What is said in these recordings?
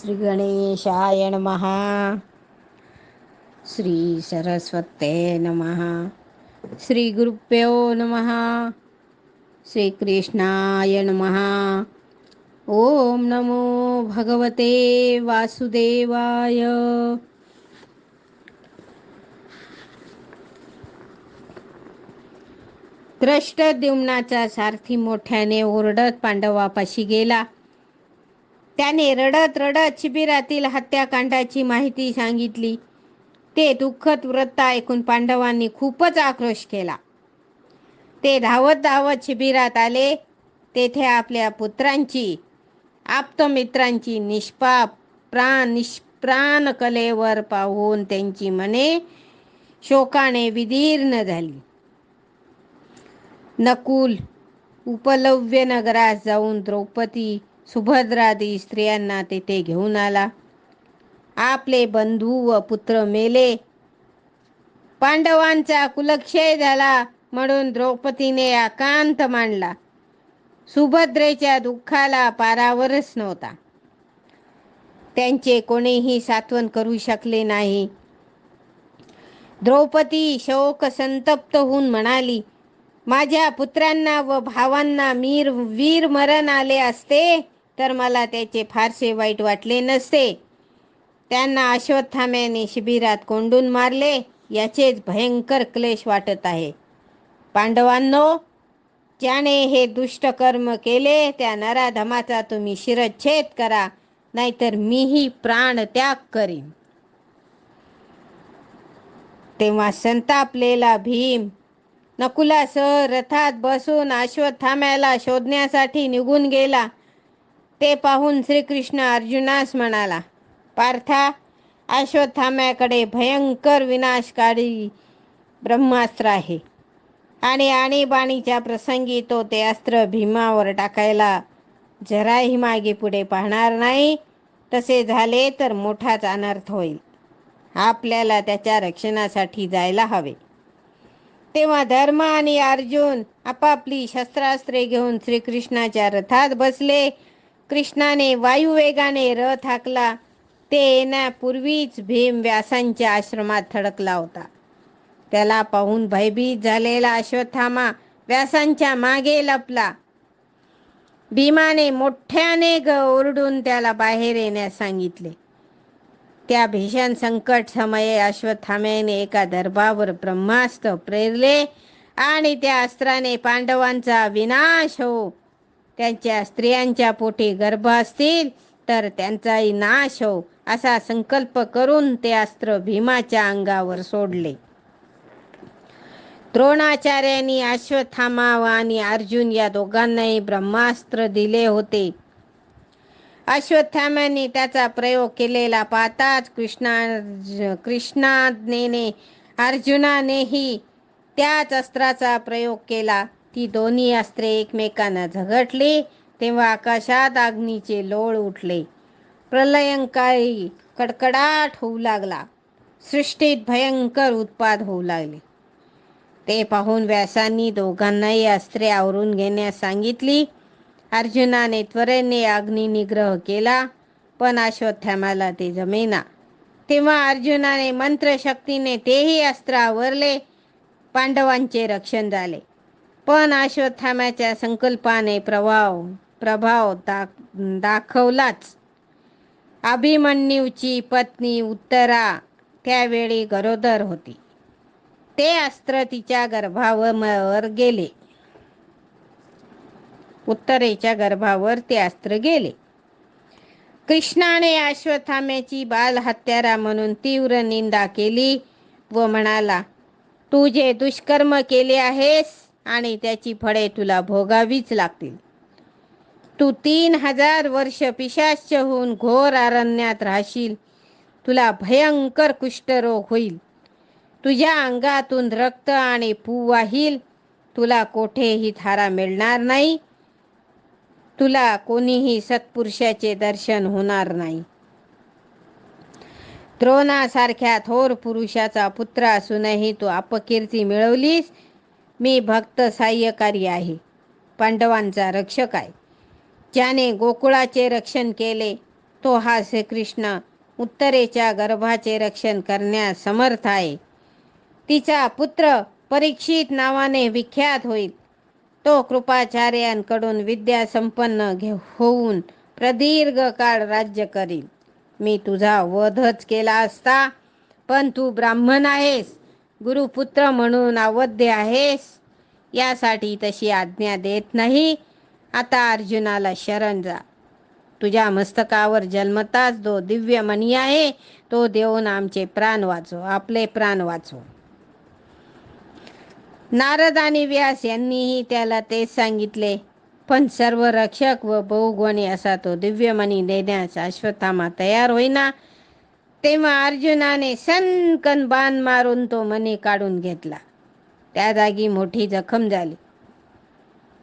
श्री गणेशाय नमः। श्री सरस्वते नमः। श्री गुरुभ्यो नमः। श्रीकृष्णाय नमः। ओम नमो भगवते वासुदेवाय। द्रष्टद्युम्नाचा सारथी मोठ्याने ओरडत पांडवापाशी गेला. त्याने रडत रडत शिबिरातील हत्याकांडाची माहिती सांगितली. ते दुःखद वृत्त ऐकून पांडवांनी खूपच आक्रोश केला. ते धावत धावत शिबिरात आले. तेथे आपल्या पुत्रांची आप्तमित्रांची निष्पाप प्राण निष्प्राण कलेवर पाहून त्यांची मने शोकाने विदीर्ण झाली. नकुल उपलव्य नगरात जाऊन द्रौपदी सुभद्रादी स्त्रियांना तेथे घेऊन आला. आपले बंधू व पुत्र मेले. पांडवांचा कुलक्षय झाला म्हणून द्रौपदीने आकांत मांडला. सुभद्रेच्या दुःखाला पारावरच नव्हता. त्यांचे कोणीही सात्वन करू शकले नाही. द्रौपदी शोक संतप्त होऊन म्हणाली माझ्या पुत्रांना व भावांना मीर वीर मरण आले असते? तर मला त्याचे फारसे वाईट वाटले नसते. त्यांना अश्वत्थाम्याने शिबिरात कोंडून मारले याचेच भयंकर क्लेश वाटत आहे. पांडवांनो ज्याने हे दुष्ट कर्म केले त्या नराधमाचा तुम्ही शिरच्छेद करा नाहीतर मीही प्राण त्याग करीन. तेव्हा संतापलेला भीम नकुलासह रथात बसून अश्वत्थाम्याला शोधण्यासाठी निघून गेला. ते पाहून श्रीकृष्ण अर्जुनास म्हणाला पार्था अश्वत्थाम्याकडे भयंकर विनाशकारी ब्रह्मास्त्र आहे. आणि आणीबाणीच्या प्रसंगी तो ते अस्त्र भीमावर टाकायला जराही मागे पुढे पाहणार नाही. तसे झाले तर मोठाच अनर्थ होईल. आपल्याला त्याच्या रक्षणासाठी जायला हवे. तेव्हा धर्म आणि अर्जुन आपापली शस्त्रास्त्रे घेऊन श्रीकृष्णाच्या रथात बसले. कृष्णाने वायुवेगाने रथ हाकला. ते येण्यापूर्वीच भीम व्यासांच्या आश्रमात थडकला होता. त्याला पाहून भयभीत झालेला अश्वत्थामा व्यासांच्या मागे लपला. भीमाने मोठ्याने ग ओरडून त्याला बाहेर येण्यास सांगितले. त्या भीषण संकट समये अश्वत्थाम्याने एका दर्भावर ब्रह्मास्त्र प्रेरले आणि त्या अस्त्राने पांडवांचा विनाश हो त्यांच्या स्त्रियांच्या पोटी गर्भ असतील तर त्यांचाही नाश हो असा संकल्प करून ते अस्त्र भीमाच्या अंगावर सोडले. द्रोणाचार्यांनी अश्वत्थामा आणि अर्जुन या दोघांनाही ब्रह्मास्त्र दिले होते. अश्वत्थामाने त्याचा प्रयोग केलेला पाहताच कृष्णा कृष्णाज्ञेने अर्जुनानेही त्याच अस्त्राचा प्रयोग केला. ती दोन्ही अस्त्रे एकमेकांना झगटली तेव्हा आकाशात अग्नीचे लोळ उठले. प्रलयंकारी कडकडाट होऊ लागला. सृष्टीत भयंकर उत्पाद होऊ लागले. ते पाहून व्यासांनी दोघांनाही अस्त्रे आवरून घेण्यास सांगितली. अर्जुनाने त्वरेने अग्नी निग्रह केला पण अश्वत्थामाला ते जमेना. तेव्हा अर्जुनाने मंत्रशक्तीने तेही अस्त्र आवरले. पांडवांचे रक्षण झाले. पण अश्वत्थाम्याच्या संकल्पाने प्रभाव प्रभाव दाख दाखवलाच. अभिमन्यूची पत्नी उत्तरा त्यावेळी गरोदर होती. ते अस्त्र तिच्या गर्भावर गेले. उत्तरेच्या गर्भावर ते अस्त्र गेले. कृष्णाने अश्वत्थाम्याची बाल हत्यारा म्हणून तीव्र निंदा केली व म्हणाला तू जे दुष्कर्म केले आहेस? आणि त्याची फळे तुला भोगावीच लागतील. तू तीन हजार वर्ष पिशाच होऊन घोर अरण्यात राहशील. तुला भयंकर कुष्ठरोग होईल. तुझ्या अंगातून रक्त आणि पू वाहील. तुला कोठेही थारा मिळणार नाही. तुला कोणीही सत्पुरुषाचे दर्शन होणार नाही. द्रोणासारख्या थोर पुरुषाचा पुत्र असूनही तू अपकीर्ती मिळवलीस. मी भक्त साह्यकारी आहे. पांडवांचा रक्षक आहे. ज्याने गोकुळाचे रक्षण केले तो हा श्रीकृष्ण उत्तरेच्या गर्भाचे रक्षण करण्यास समर्थ आहे. तिचा पुत्र परीक्षित नावाने विख्यात होईल. तो कृपाचार्यांकडून विद्या संपन्न घे होऊन प्रदीर्घ काळ राज्य करील. मी तुझा वधच केला असता पण तू ब्राह्मण आहेस. गुरुपुत्र म्हणून अवध्य आहेस. यासाठी तशी आज्ञा देत नाही. आता अर्जुनाला शरण जा. तुझ्या मस्तकावर जन्मताच जो दिव्य मणी आहे तो देऊन आमचे प्राण वाचो आपले प्राण वाचो नारद आणि व्यास यांनीही त्याला तेच सांगितले. पण सर्व रक्षक व बहुगुणी असा तो दिव्यमणी देण्यास अश्वत्थामा तयार होईना. तेव्हा अर्जुनाने सनकन बाण मारून तो मणी काढून घेतला. त्या जागी मोठी जखम झाली.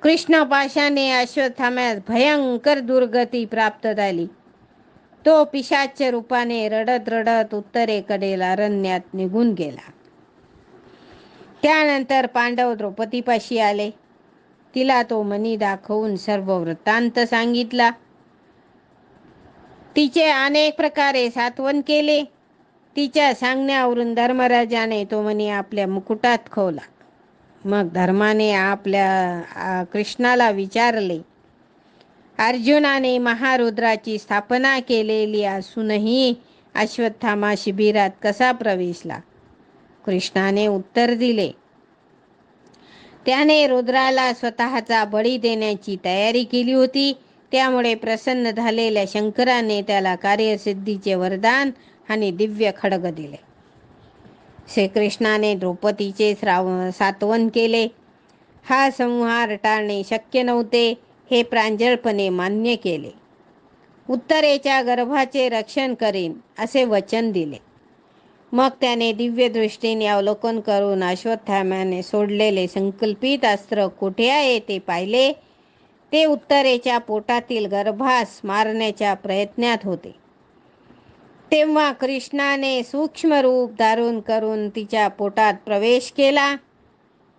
कृष्ण पाशाने अश्वत्थाम्यास भयंकर दुर्गती प्राप्त झाली. तो पिशाच रूपाने रडत रडत उत्तरेकडील अरण्यात निघून गेला. त्यानंतर पांडव द्रौपदीपाशी आले. तिला तो मणी दाखवून सर्व वृत्तांत सांगितला. तिचे अनेक प्रकारे सात्वन केले. तिच्या सांगण्यावरून धर्मराजाने तो मनी आपल्या मुकुटात खोवला. मग धर्माने आपल्या कृष्णाला विचारले अर्जुनाने महारुद्राची स्थापना केलेली असूनही अश्वत्थामा शिबिरात कसा प्रवेशला? कृष्णाने उत्तर दिले त्याने रुद्राला स्वतःचा बळी देण्याची तयारी केली होती. त्यामुळे प्रसन्न झालेल्या शंकराने त्याला कार्यसिद्धीचे वरदान आणि दिव्य खडग दिले. श्रीकृष्णाने द्रौपदीचे श्राव सातवन केले. हा संहार टाळणे शक्य नव्हते हे प्रांजळपणे मान्य केले. उत्तरेच्या गर्भाचे रक्षण करीन असे वचन दिले. मग त्याने दिव्य दृष्टीने अवलोकन करून अश्वत्थाम्याने सोडलेले संकल्पित अस्त्र कुठे आहे ते पाहिले. ते उत्तरेच्या पोटातील गर्भास मारण्याच्या प्रयत्नात होते. तेव्हा कृष्णाने सूक्ष्म रूप धारून करून तिच्या पोटात प्रवेश केला.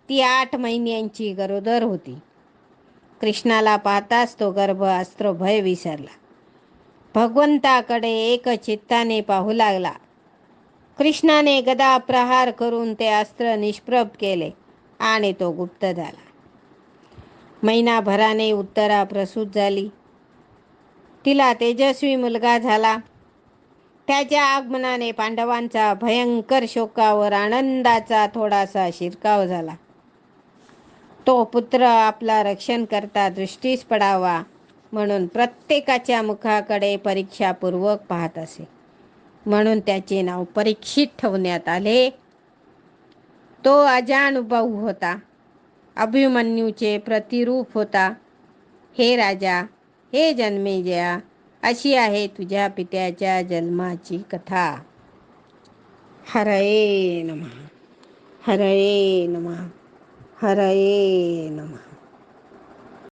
ती आठ महिन्यांची गरोदर होती. कृष्णाला पाहताच तो गर्भ अस्त्र भय विसरला. भगवंताकडे एक चित्ताने पाहू लागला. कृष्णाने गदा प्रहार करून ते अस्त्र निष्प्रभ केले आणि तो गुप्त झाला. महिनाभराने उत्तरा प्रसूत झाली. तिला तेजस्वी मुलगा झाला. त्याच्या आगमनाने पांडवांचा भयंकर शोकावर आनंदाचा थोडासा शिरकाव झाला. तो पुत्र आपला रक्षण करता दृष्टीस पडावा म्हणून प्रत्येकाच्या मुखाकडे परीक्षापूर्वक पाहत असे. म्हणून त्याचे नाव परीक्षित ठेवण्यात आले. तो अजानुभव होता. अभिमन्यूचे प्रतिरूप होता. हे राजा हे जन्मेजया अशी आहे तुझ्या पित्याच्या जन्माची कथा. हरये नमः हरये नम हरये नमः.